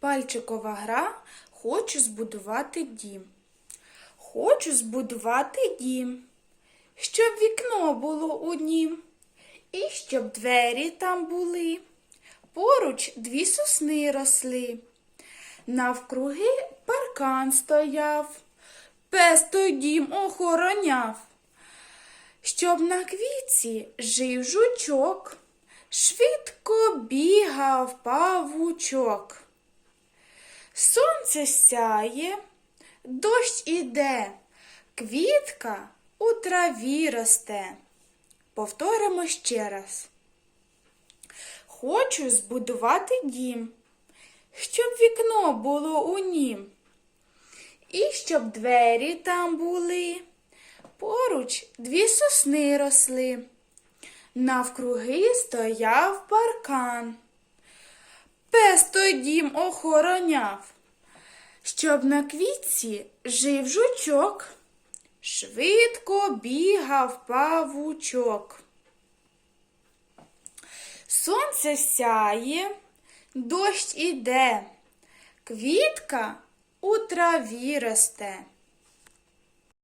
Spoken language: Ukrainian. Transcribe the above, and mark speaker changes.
Speaker 1: Пальчикова гра Хочу збудувати дім. Хочу збудувати дім, щоб вікно було у нім, і щоб двері там були. Поруч дві сосни росли. Навкруги паркан стояв, пес той дім охороняв. Щоб на квітці жив жучок, швидко бігав павучок. Сонце сяє, дощ іде, квітка у траві росте. Повторимо ще раз. Хочу збудувати дім, щоб вікно було у нім, і щоб двері там були. Поруч дві сосни росли. Навкруги стояв паркан. Пес той дім охороняв, щоб на квітці жив жучок, швидко бігав павучок. Сонце сяє, дощ іде, квітка у траві росте.